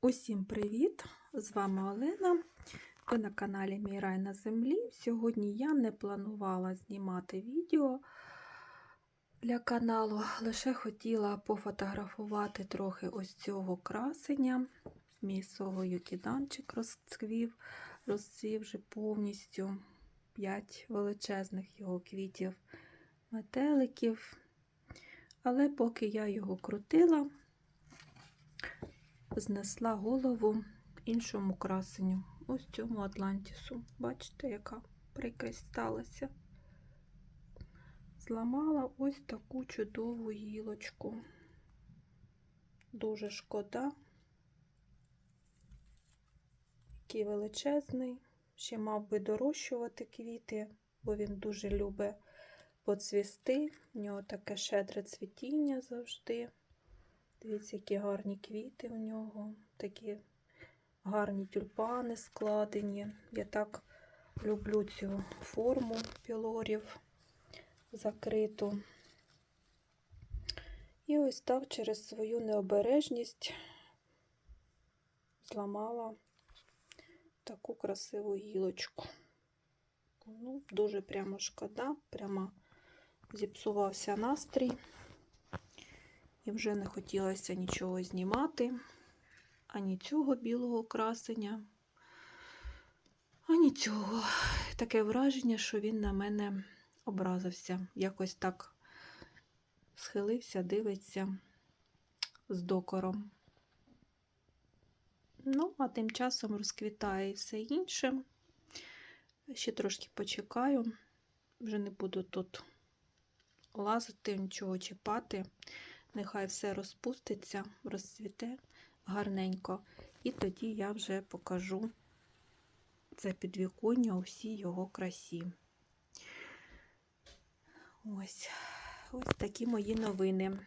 Усім привіт! З вами Олена. Ви на каналі Мій Рай на Землі. Сьогодні я не планувала знімати відео для каналу, лише хотіла пофотографувати трохи ось цього красення. Мій сого юкіданчик розцвів, розцвів вже повністю 5 величезних його квітів, метеликів. Але поки я його крутила, знесла голову іншому красенню. Ось цьому Атлантісу. Бачите, яка прикрість сталася. Зламала ось таку чудову гілочку. Дуже шкода. Який величезний. Ще мав би дорощувати квіти, бо він дуже любить поцвісти. У нього таке щедре цвітіння завжди. Дивіться, які гарні квіти у нього, такі гарні тюльпани складені. Я так люблю цю форму пілорів закриту. І ось так через свою необережність зламала таку красиву гілочку. Ну, Дуже прямо шкода, прямо зіпсувався настрій. І вже не хотілося нічого знімати, ані цього білого красення, ані цього. Таке враження, що він на мене образився. Якось так схилився, дивиться з докором. Ну, а тим часом розквітає все інше. Ще трошки почекаю, вже не буду тут лазити, нічого чіпати. Нехай все розпуститься, розцвіте гарненько. І тоді я вже покажу це підвіконня у всій його красі. Ось, ось такі мої новини.